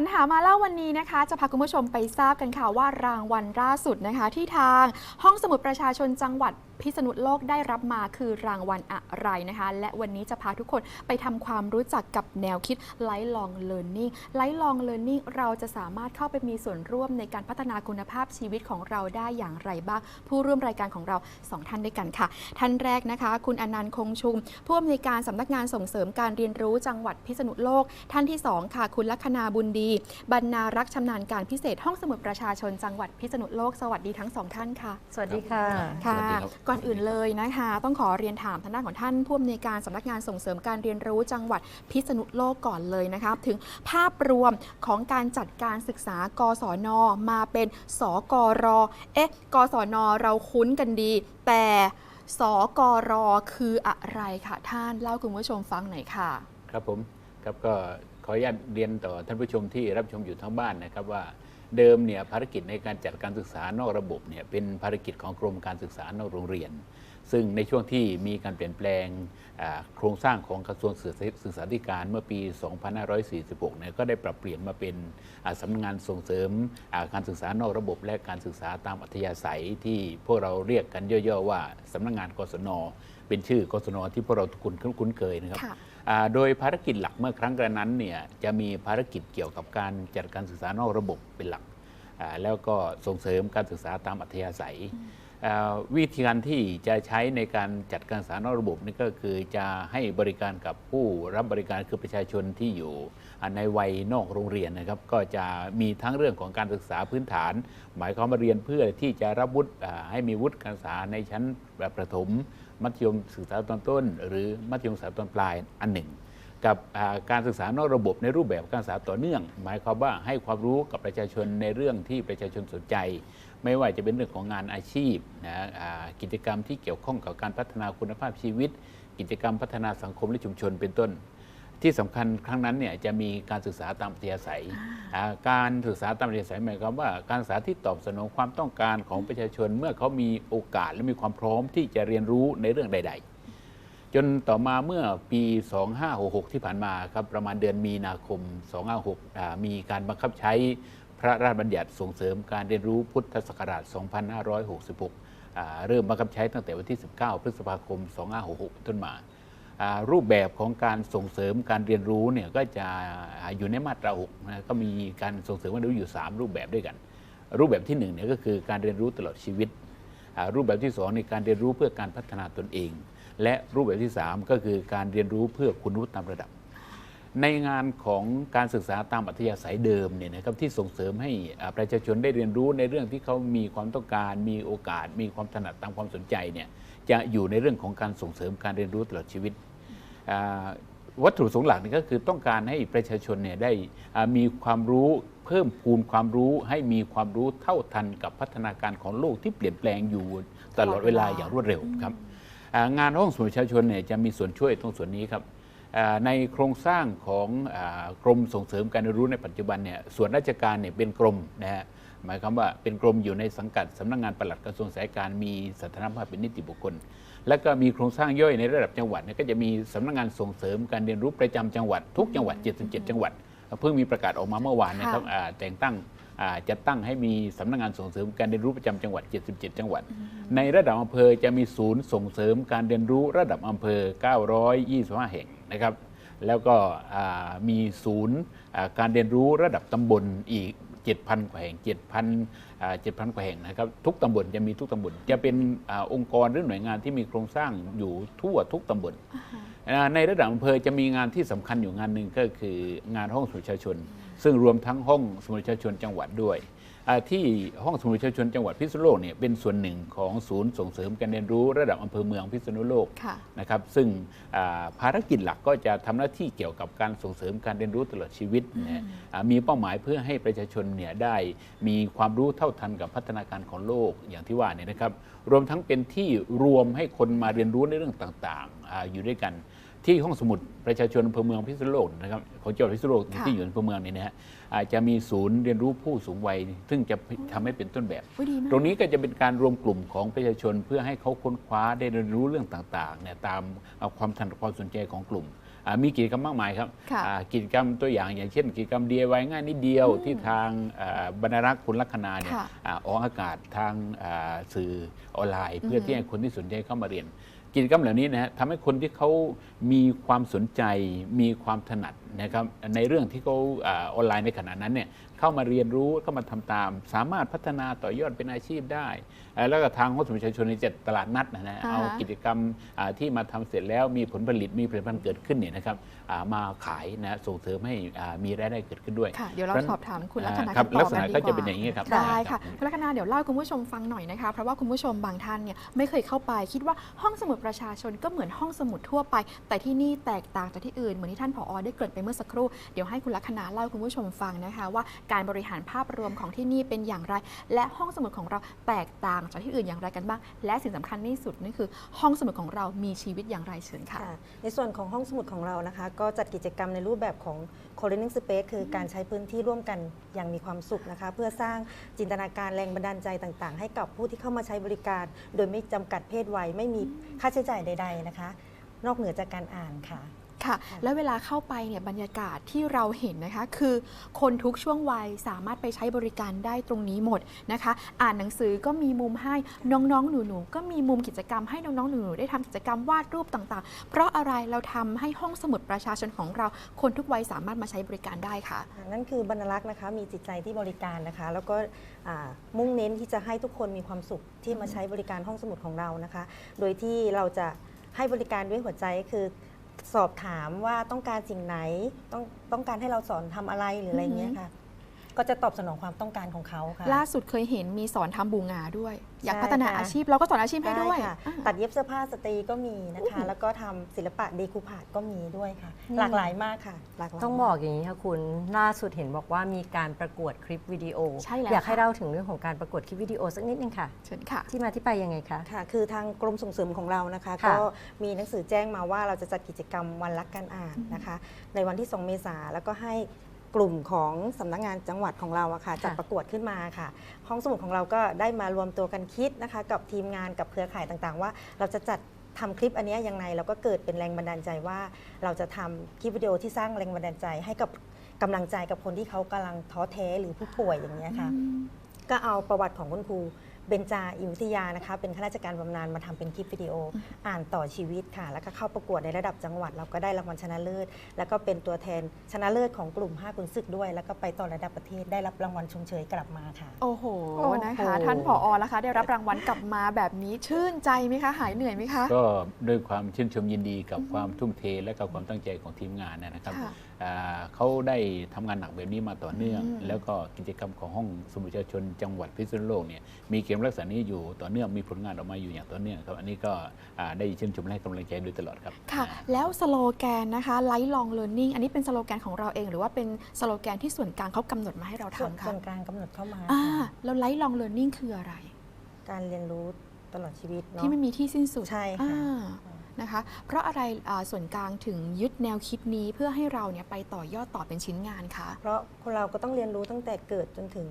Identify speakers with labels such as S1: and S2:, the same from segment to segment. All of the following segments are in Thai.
S1: รหามาเล่าวันนี้นะคะ จะพาคุณผู้ชมไปทราบกันค่ะว่ารางวัลล่าสุดนะคะ ที่ทางห้องสมุดประชาชนจังหวัด พิษณุโลกได้รับมาคือรางวัลอะไรนะคะ และวันนี้จะพาทุกคนไปทำความรู้จักกับแนวคิด Lifelong Learning Lifelong Learning เราจะสามารถเข้าไปมีส่วนร่วมในการพัฒนาคุณภาพชีวิตของเราได้อย่างไรบ้าง ผู้ร่วมรายการของเราสองท่านด้วยกันค่ะ ท่านแรกนะคะ คุณอนันต์คงชุมผู้อำนวยการสำนักงานส่งเสริมการเรียนรู้จังหวัดพิษณุโลก ท่านที่ 2 ค่ะ คุณลัคนาบุญดี บรรณารักษ์ชำนาญการพิเศษห้องสมุดประชาชนจังหวัดพิษณุโลกสวัสดีทั้งสองท่านค่ะ
S2: สวัสดีค่ะ
S1: ค่ะ
S3: สวัสดีครับ
S1: ก่อนอื่นเลยนะคะ ต้องขอเรียนถามทางด้านของท่านผู้อำนวยการสำนักงานส่งเสริมการเรียนรู้จังหวัดพิษณุโลกก่อนเลยนะคะถึงภาพรวมของการจัดการศึกษากศนมาเป็นสกรเอ๊ะกศนเราคุ้นกันดี แต่สกรคืออะไรคะท่านเล่าคุณผู้ชมฟังหน่อยค่ะ
S3: ครับผมครับก็ขออนุญาตเรียนต่อท่านผู้ชมที่รับชมอยู่ทั้งบ้านนะครับว่า เดิมเนี่ยภารกิจในการจัดการศึกษานอกระบบเนี่ยเป็นภารกิจของกรมการศึกษานอกโรงเรียน ซึ่งในช่วงที่มีการเปลี่ยนแปลงโครงสร้างของกระทรวงศึกษาธิการเมื่อปี 2546 เนี่ยก็ได้ปรับเปลี่ยนมาเป็นสำนักงานส่งเสริมการศึกษานอกระบบ และการศึกษาตามอัธยาศัยที่พวกเราเรียกกันย่อๆว่าสำนักงานกศน เป็นชื่อกศนที่พวกเราทุกคนคุ้นเคยนะครับ โดยภารกิจหลักเมื่อครั้งกระนั้นเนี่ยจะมีภารกิจเกี่ยวกับการจัดการศึกษานอกระบบเป็นหลัก แล้วก็ส่งเสริมการศึกษาตามอัธยาศัย วิธีการที่จะใช้ในการจัดการศึกษานอกระบบนี่ก็คือจะให้บริการกับผู้รับบริการคือประชาชนที่อยู่ในวัยนอกโรงเรียนนะครับ ก็จะมีทั้งเรื่องของการศึกษาพื้นฐาน หมายความว่าเรียนเพื่อที่จะรับวุฒิให้มีวุฒิการศึกษาในชั้นแบบประถม มัธยมศึกษาตอนต้น หรือมัธยมศึกษาตอนปลายอันหนึ่ง กับการศึกษานอกระบบในรูปแบบการศึกษาต่อเนื่อง หมายความว่าให้ความรู้กับประชาชนในเรื่องที่ประชาชนสนใจ ไม่ว่าจะเป็นเรื่องของงานอาชีพนะกิจกรรมที่เกี่ยวข้องกับการพัฒนาคุณภาพชีวิต กิจกรรมพัฒนาสังคมและชุมชนเป็นต้น ที่สำคัญครั้งนั้นเนี่ยจะมีการศึกษาตามอัธยาศัยอ่าการศึกษาตามอัธยาศัยหมายความว่าการศึกษาที่ตอบสนองความต้องการของประชาชนเมื่อเขามีโอกาสและมีความพร้อมที่จะเรียนรู้ในเรื่องใด ๆ จนต่อมาเมื่อปี 2566 ที่ผ่านมาครับประมาณเดือนมีนาคม 256อ่ามีการบังคับใช้พระราชบัญญัติส่งเสริมการเรียนรู้พุทธศักราช 2566อ่าเริ่มบังคับใช้ตั้งแต่วันที่ 19 พฤษภาคม 2566เป็นต้นมาอ่า รูปแบบของการส่งเสริมการเรียนรู้เนี่ยก็จะอยู่ในมาตรา6นะก็มีการส่งเสริมการเรียนรู้อยู่ 3 รูปแบบด้วยกัน รูปแบบที่1เนี่ยก็คือการเรียนรู้ตลอดชีวิต รูปแบบที่2ในการเรียนรู้เพื่อการพัฒนาตนเอง และรูปแบบที่ 3 ก็คือการเรียนรู้เพื่อคุณวุฒิตามระดับ ในงานของการศึกษาตามอัธยาศัยเดิมเนี่ยนะครับที่ส่งเสริมให้ประชาชนได้เรียนรู้ในเรื่องที่เขามีความต้องการ มีโอกาส มีความถนัดตามความสนใจเนี่ยจะอยู่ในเรื่องของการส่งเสริมการเรียนรู้ตลอดชีวิต วัตถุประสงค์หลักนี่ก็คือต้องการให้ประชาชนเนี่ยได้อ่ามีความรู้เพิ่มพูนความรู้ให้มีความรู้เท่าทันกับพัฒนาการของโลกที่เปลี่ยนแปลงอยู่ตลอดเวลาอย่างรวดเร็วครับอ่างานห้องสมุดประชาชนเนี่ยจะมีส่วนช่วยตรงส่วนนี้ครับอ่าในโครงสร้างของอากรมส่งเสริมการเรียนรู้ในปัจจุบันเนี่ยส่วนราชการเนี่ยเป็นกรมนะฮะหมายความว่าเป็นกรมอยู่ในสังกัดสำนักงานปลัดกระทรวงสาธารณการมีสถานภาพเป็นนิติบุคคล แล้วก็มีโครงสร้างย่อยในระดับจังหวัดเนี่ยก็จะมีสำนักงานส่งเสริมการเรียนรู้ประจำจังหวัดทุกจังหวัด 77 จังหวัด เพิ่งมีประกาศออกมาเมื่อวานนะครับอ่าแต่งตั้งอ่าจะตั้งให้มีสำนักงานส่งเสริมการเรียนรู้ประจำจังหวัด 77 จังหวัด ในระดับอำเภอจะมีศูนย์ส่งเสริมการเรียนรู้ระดับอำเภอ 925 แห่งนะครับ แล้วก็อ่ามีศูนย์อ่าการเรียนรู้ระดับตำบลอีก 7,000 กว่าแห่ง 7,000อ่า7,000 กว่าแห่งนะครับ ทุกตำบลจะมีทุกตำบลจะเป็นอาองค์กรหรือหน่วยงานที่มีโครงสร้างอยู่ทั่วทุกตำบลอ่าในระดับอำเภอจะมีงานที่สำคัญอยู่งานหนึ่งก็คืองานห้องสมุดประชาชน ซึ่งรวมทั้งห้องสมุดประชาชนจังหวัดด้วยอ่า ที่ห้องสมุดประชาชนจังหวัดพิษณุโลกเนี่ยเป็นส่วนหนึ่งของศูนย์ส่งเสริมการเรียนรู้ระดับอำเภอเมืองพิษณุโลก
S1: ค่ะ
S3: นะครับซึ่งอ่าภารกิจหลักก็จะทำหน้าที่เกี่ยวกับการส่งเสริมการเรียนรู้ตลอดชีวิตนะฮะอ่ามีเป้าหมายเพื่อให้ประชาชนเนี่ยได้มีความรู้เท่าทันกับพัฒนาการของโลกอย่างที่ว่าเนี่ยนะครับ รวมทั้งเป็นที่รวมให้คนมาเรียนรู้ในเรื่องต่างๆอาอยู่ด้วยกัน ที่ห้องสมุดประชาชนอำเภอเมืองพิษณุโลกนะครับของจังหวัดพิษณุโลก
S1: ค่ะ
S3: ที่อยู่ในอำเภอเมืองนี่นะฮะอาจจะมีศูนย์เรียนรู้ผู้สูงวัย ซึ่งจะทำให้เป็นต้นแบบ
S1: อุ๊ยดีมาก
S3: ตรงนี้ก็จะเป็นการรวมกลุ่มของประชาชนเพื่อให้เขาค้นคว้าได้เรียนรู้เรื่องต่างๆเนี่ยตามเอาความถนัดความสนใจของกลุ่มอ่ามีกิจกรรมมากมายครับ
S1: ค่ะ
S3: อ่ากิจกรรมตัวอย่างอย่างเช่น กิจกรรม DIY ง่ายนิดเดียวที่ทางอ่าบรรณารักษ์คุณลัคนาเนี่ย
S1: ค่ะ
S3: อ่าออกอากาศทางอ่าสื่อออนไลน์ เพื่อ
S1: อฮึ
S3: ที่ให้คนที่สนใจเข้ามาเรียน กิจกรรมเหล่านี้นะฮะทำให้คนที่เขามีความสนใจ มีความถนัดนะครับในเรื่องที่เขาอออนไลน์ในขณะนั้นเนี่ย เข้ามาเรียนรู้เข้ามาทำตาม สามารถพัฒนาต่อยอดเป็นอาชีพได้อ่าแล้วก็ทางห้องสมุดประชาชนในเจ็ดตลาดนัดนะฮะ
S1: อ่าฮะ
S3: เอากิจกรรมอ่าที่มาทำเสร็จแล้วมีผลผลิตมีผลิตภัณฑ์เกิดขึ้นเนี่ยนะครับอ่ามาขายนะส่งเสริมให้อ่ามีรายได้เกิดขึ้นด้วย
S1: ค่ะเดี๋ยวเรา
S3: เพราะ
S1: สอบถามคุณลักษณะ
S3: อ่าครับ
S1: กันต่อ
S3: ลักษณะ
S1: ดี
S3: ก็จะ
S1: ว่า
S3: เป็นอย่างนี้ครับ
S1: ได้ค่ะ
S3: ครับ
S1: คุณลักษณะเดี๋ยวเล่าให้คุณผู้ชมฟังหน่อยนะคะเพราะว่าคุณผู้ชมบางท่านเนี่ยไม่เคยเข้าไปคิดว่าห้องสมุดประชาชนก็เหมือนห้องสมุดทั่วไป แต่ที่นี่แตกต่างจากที่อื่นเหมือนที่ท่านผอได้เกริ่นไปเมื่อสักครู่เดี๋ยวให้คุณลักษณะเล่าให้คุณผู้ชมฟังนะคะว่าการบริหารภาพรวมของที่นี่เป็นอย่างไร และห้องสมุดของเราแตกต่างจากที่อื่นอย่างไรกันบ้าง และสิ่งสำคัญที่สุดนั่นคือ ห้องสมุดของเรามีชีวิตอย่างไรเชิญค่ะ
S2: คะในส่วนของห้องสมุดของเรานะคะ ก็จัดกิจกรรมในรูปแบบของ co-learning space คือการใช้พื้นที่ร่วมกันอย่างมีความสุขนะคะ เพื่อสร้างจินตนาการแรงบันดาลใจต่าง ๆ ให้กับผู้ที่เข้ามาใช้บริการ โดยไม่จำกัดเพศวัยไม่มีค่าใช้จ่ายใด ๆ นะคะ นอกเหนือจากการอ่านค่ะ
S1: ค่ะ แล้วเวลาเข้าไปเนี่ยบรรยากาศที่เราเห็นนะคะ คือคนทุกช่วงวัยสามารถไปใช้บริการได้ตรงนี้หมดนะคะ อ่านหนังสือก็มีมุมให้น้องๆ หนูๆก็มีมุมกิจกรรมให้น้องๆหนูๆได้ทำกิจกรรมวาดรูปต่างๆ เพราะอะไรเราทำให้ห้องสมุดประชาชนของเรา คนทุกวัยสามารถมาใช้บริการได้ค่ะ
S2: นั่นคือบรรลักษ์นะคะมีจิตใจที่บริการนะคะ แล้วก็อ่ามุ่งเน้นที่จะให้ทุกคนมีความสุขที่มาใช้บริการห้องสมุดของเรานะคะ โดยที่เราจะให้บริการด้วยหัวใจคือ สอบถามว่าต้องการสิ่งไหน ต้องต้องการให้เราสอนทำอะไรหรืออะไรเงี้ยค่ะ ก็จะตอบสนองความต้องการของเขาค่ะ
S1: ล่าสุดเคยเห็นมีสอนทำบูงาด้วย อยาก
S2: ใช่
S1: พัฒนา
S2: ค่ะ
S1: อาชีพเราก็สอนอาชีพให้
S2: ได้
S1: ด้วย
S2: ค่ะ
S1: อ่า
S2: ตัดเย็บเสื้อผ้าสตรีก็มีนะคะ
S1: โอ้โห
S2: แล้วก็ทำศิลปะเดคูพาดก็มีด้วยค่ะ
S4: นี่
S2: หลากหลายมากค่ะ หลากหลาย
S4: ต้องบอกอย่างนี้ค่ะคุณล่าสุดเห็นบอกว่ามีการประกวดคลิปวิดีโอ
S1: ใช่แล้ว
S4: อยากให้
S1: ค่ะ
S4: เล่าถึงเรื่องของการประกวดคลิปวิดีโอสักนิดนึงค่ะ
S1: เชิญค่ะ
S4: ที่มาที่ไปยังไงคะ
S2: ค่ะ คือทางกรมส่งเสริมของเรานะคะ
S4: ค่ะ
S2: ก็มีหนังสือแจ้งมาว่าเราจะจัดกิจกรรมวันรักการอ่านนะคะ ในวันที่ 2 เมษาแล้วก็ให้ กลุ่มของสำนักงานจังหวัดของเราอะค่ะจัดประกวดขึ้นมาค่ะ ห้องสมุดของเราก็ได้มารวมตัวกันคิดนะคะ กับทีมงานกับเครือข่ายต่างๆ ว่าเราจะจัดทำคลิปอันเนี้ยยังไงแล้วก็เกิดเป็นแรงบันดาลใจว่าเราจะทำคลิปวิดีโอที่สร้างแรงบันดาลใจให้กับกำลังใจกับคนที่เขากำลังท้อแท้หรือผู้ป่วยอย่างเงี้ยค่ะ ก็เอาประวัติของคุณครู เบญจาอิมวิทยานะคะ เป็นข้าราชการบำนาญมาทำเป็นคลิปวิดีโอ อ่านต่อชีวิตค่ะ แล้วก็เข้าประกวดในระดับจังหวัด เราก็ได้รางวัลชนะเลิศ แล้วก็เป็นตัวแทนชนะเลิศของกลุ่ม5คุณศึกด้วย แล้วก็ไปต่อระดับประเทศได้รับรางวัลชมเชยกลับมาค่ะ
S1: โอ้โห
S4: โอ้โห
S1: นะคะ ท่านผอแล้วคะ ได้รับรางวัลกลับมาแบบนี้ชื่นใจไหมคะหายเหนื่อยไหมคะ
S3: ก็ด้วยความชื่นชมยินดีกับความทุ่มเทและกับความตั้งใจของทีมงานนะครับ
S1: ค่ะ
S3: อ่า เขาได้ทำงานหนักแบบนี้มาต่อเนื่อง
S1: อืม
S3: แล้วก็กิจกรรมของห้องสมุดประชาชนจังหวัดพิษณุโลกเนี่ยมีเกมลักษณะนี้อยู่ต่อเนื่องมีผลงานออกมาอยู่อย่างต่อเนื่องครับอันนี้ก็อ่าได้ชื่นชมและให้กำลังใจโดยตลอดครับ
S1: ค่ะ
S3: อ่า
S1: แล้วสโลแกนนะคะ lifelong learning อันนี้เป็นสโลแกนของเราเอง หรือว่าเป็นสโลแกนที่ส่วนกลางเขากำหนดมาให้เรา
S2: ส่วน
S1: ทำ
S2: ส่
S1: คะ
S2: วนกลางกำหนดเข้ามา
S1: อ่า
S2: ค่ะ
S1: แล้ว lifelong learning คืออะไร
S2: การเรียนรู้ตลอดชีวิตเนาะ
S1: ที่ไม่มีที่สิ้นสุด
S2: ใช่ค่ะ
S1: อ่า นะคะ เพราะอะไรอ่าส่วนกลางถึงยึดแนวคิดนี้เพื่อให้เราเนี่ยไปต่อยอดต่อเป็นชิ้นงานคะ
S2: เพราะคนเราก็ต้องเรียนรู้ตั้งแต่เกิดจนถึง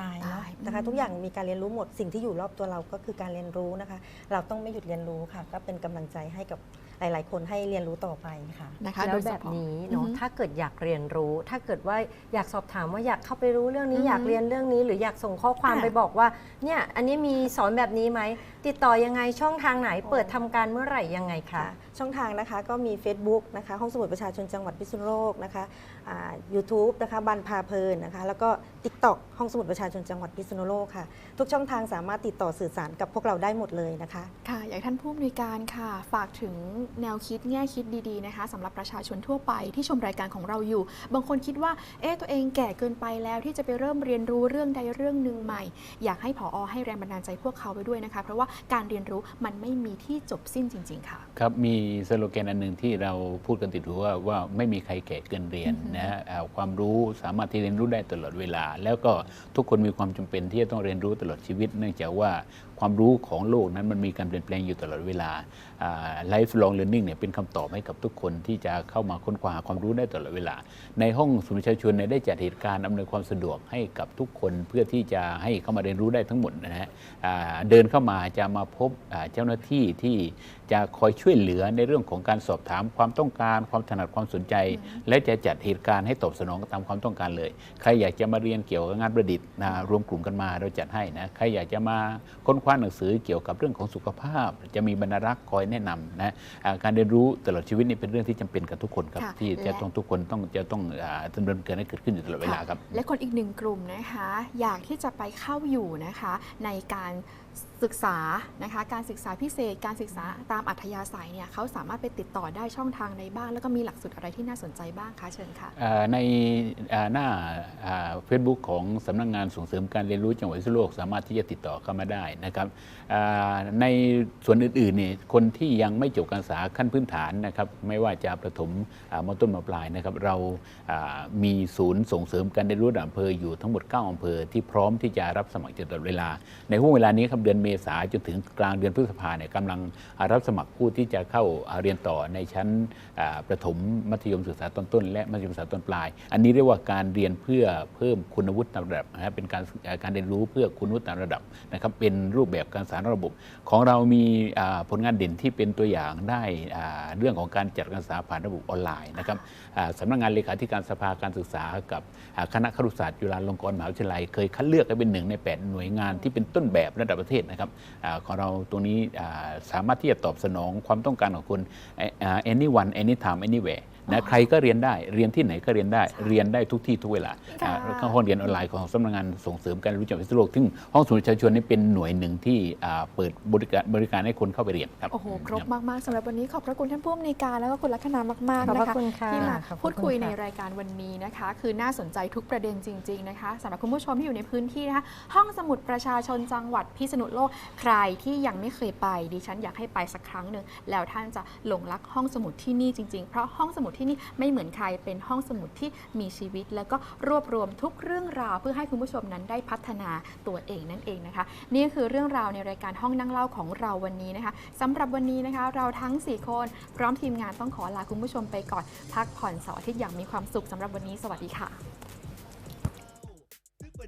S2: ตายเนาะ
S1: ตาย
S2: นะคะ
S1: อืม
S2: ทุกอย่างมีการเรียนรู้หมดสิ่งที่อยู่รอบตัวเราก็คือการเรียนรู้นะคะ เราต้องไม่หยุดเรียนรู้ค่ะ ก็เป็นกำลังใจให้กับ หลาย ๆ คนให้เรียนรู้ต่อไปค่ะ
S1: นะคะ
S4: แล้
S1: โด
S4: วย
S1: เฉ
S4: แบบ
S1: พาะ
S4: นี้
S1: อื
S4: เนาะ
S1: อฮึ
S4: ถ้าเกิดอยากเรียนรู้ ถ้าเกิดว่าอยากสอบถามว่าอยากเข้าไปรู้เรื่องนี้
S1: อือฮึ
S4: อยากเรียนเรื่องนี้ หรืออยากส่งข้อความ
S1: ค่ะ
S4: ไปบอกว่าเนี่ยอันนี้มีสอนแบบนี้ไหมติดต่อยังไงช่องทางไหนเปิดทำการเมื่อไหร่ยังไงคะ
S2: ค่ะช่องทางนะคะก็มี Facebook นะคะห้องสมุดประชาชนจังหวัดพิษณุโลกนะคะอ่า YouTube นะคะบันพาเพลินนะคะ แล้วก็ TikTok ห้องสมุดประชาชนจังหวัดพิษณุโลกค่ะ ทุกช่องทางสามารถติดต่อสื่อสารกับพวกเราได้หมดเลยนะคะ
S1: ค่ะ อยากให้ท่านผู้อำนวยการค่ะ ฝากถึงแนวคิดแง่คิดดีๆนะคะสำหรับประชาชนทั่วไปที่ชมรายการของเราอยู่ บางคนคิดว่าเอ๊ะตัวเองแก่เกินไปแล้วที่จะไปเริ่มเรียนรู้เรื่องใดเรื่องหนึ่งใหม่ อยากให้ผอให้แรงบันดาลใจพวกเขาไปด้วยนะคะ เพราะว่าการเรียนรู้มันไม่มีที่จบสิ้นจริง ๆ ค่ะ
S3: ครับมีสโลแกนอันหนึ่งที่เราพูดกันติดหูว่าว่าไม่มีใครแก่เกินเรียน
S1: อือฮึ
S3: นะฮะอ่าความรู้สามารถที่เรียนรู้ได้ตลอดเวลาแล้วก็ทุกคนมีความจำเป็นที่จะต้องเรียนรู้ตลอดชีวิต เนื่องจากว่าความรู้ของโลกนั้นมันมีการเปลี่ยนแปลงอยู่ตลอดเวลาอ่า lifelong learning เนี่ยเป็นคำตอบให้กับทุกคนที่จะเข้ามาค้นคว้าหาความรู้ได้ตลอดเวลา ในห้องสมุดปรชาชนเนี่ยได้จัดเหตุการณ์อำนวยความสะดวกให้กับทุกคนเพื่อที่จะให้เข้ามาเรียนรู้ได้ทั้งหมดนะฮะเดินเข้ามาจะมาพบเจ้าหน้าที่ที่จะคอยช่วยเหลือในเรื่องของการสอบถามความต้องการ ความถนัดความสนใจ และจะจัดเหตุการณ์ให้ตอบสนองตามความต้องการเลย ใครอยากจะมาเรียนเกี่ยวกับงานประดิษฐ์นะรวมกลุ่มกันมาเราจัดให้นะใครอยากจะมาค้นคว้าหนังสือเกี่ยวกับเรื่องของสุขภาพ จะมีบรรณารักษ์คอยแนะนำนะอ่าการเรียนรู้ตลอดชีวิตนี่เป็นเรื่องที่จำเป็นกับทุกคนครับ
S1: ค่ะ
S3: ที่จะ
S1: และ
S3: ต้องทุกคนต้องจะต้องอ่าดำเนินการให้เกิดขึ้นอยู่ตลอดเวลาครับ
S1: และคนอีกหนึ่งกลุ่มนะคะ อยากที่จะไปเข้าอยู่นะคะในการ ศึกษานะคะการศึกษาพิเศษ การศึกษาตามอัธยาศัยเนี่ยเขาสามารถไปติดต่อได้ช่องทางใดบ้าง แล้วก็มีหลักสูตรอะไรที่น่าสนใจบ้างคะเชิญค่ะ
S3: ในหน้าเฟซบุ๊กของสำนักงานส่งเสริมการเรียนรู้จังหวัดพิษณุโลกสามารถที่จะติดต่อเข้ามาได้นะครับในส่วนอื่นๆเนี่ยคนที่ยังไม่จบการศึกษาขั้นพื้นฐานนะครับไม่ว่าจะประถมมต้นมาปลายนะครับเรามีศูนย์ส่งเสริมการเรียนรู้อำเภออยู่ทั้งหมด 9อำเภอที่พร้อมที่จะรับสมัครอยู่ตลอดเวลา ในห่วงเวลานี้ครับเดือนเมษาจนถึงกลางเดือนพฤษภาเนี่ยกำลังรับสมัครผู้ที่จะเข้าเรียนต่อในชั้นประถมมัธยมศึกษาตอนต้นและมัธยมศึกษาตอนปลาย อันนี้เรียกว่าการเรียนเพื่อเพิ่มคุณวุฒิตามระดับนะเป็นการการเรียนรู้เพื่อคุณวุฒิตามระดับนะครับเป็นรูปแบบการสารระบบ ของเรามีผลงานเด่นที่เป็นตัวอย่างได้เรื่องของการจัดการศึกษาผ่านระบบออนไลน์นะครับสำนักงานเลขาธิการสภาการศึกษากับคณะครุศาสตร์จุฬาลงกรณ์มหาวิทยาลัยเคยคัดเลือกให้เป็นหนึ่งใน 8 หน่วยงานที่เป็นต้นแบบระดับประเทศนะครับอของเราตรงนี้สามารถที่จะตอบสนองความต้องการของคุณ anyone anytime anywhere นะใครก็เรียนได้เรียนที่ไหนก็เรียนได้
S1: ใช่
S3: เรียนได้ทุกที่ทุกเวลา
S1: ค่ะ
S3: อ่าแล้วก็ห้องเรียนออนไลน์ของสำนักงานส่งเสริมการรู้จักวิศวโลกซึ่งห้องสมุดประชาชนนี่เป็นหน่วยหนึ่งที่อ่าเปิดบริการบริการให้คนเข้าไปเรียนครับ
S1: โอ้โหครบมากๆสำหรับวันนี้ขอบพระคุณท่านผู้อำนวยการแล้วก็คุณลัคนามาก
S4: ขอบ
S1: ๆ
S4: พ
S1: นะ
S4: ระ
S1: คะ
S4: คุณค่ะ
S1: ที่มา
S4: ขอบพระ
S1: พูดคุย
S4: คุณ
S1: ใน
S4: ค่ะ
S1: รายการวันนี้นะคะ คือน่าสนใจทุกประเด็นจริง ๆนะคะสำหรับคุณผู้ชมที่อยู่ในพื้นที่นะคะห้องสมุดประชาชนจังหวัดพิษณุโลกใครที่ยังไม่เคยไปดิฉันอยากให้ไปสักครั้งหนึ่งแล้วท่านจะหลงรักห้องสมุดที่นี่จริงๆเพราะห้องสมุดที่นี่ไม่เหมือนใครเป็นห้องสมุดที่มีชีวิต แล้วก็รวบรวมทุกเรื่องราวเพื่อให้คุณผู้ชมนั้นได้พัฒนาตัวเองนั่นเองนะคะ นี่ก็คือเรื่องราวในรายการห้องนั่งเล่าของเราวันนี้นะคะสำหรับวันนี้นะคะเราทั้ง 4 คนพร้อมทีมงานต้องขอลาคุณผู้ชมไปก่อนพักผ่อนเสาร์อาทิตย์อย่างมีความสุขสำหรับวันนี้สวัสดีค่ะ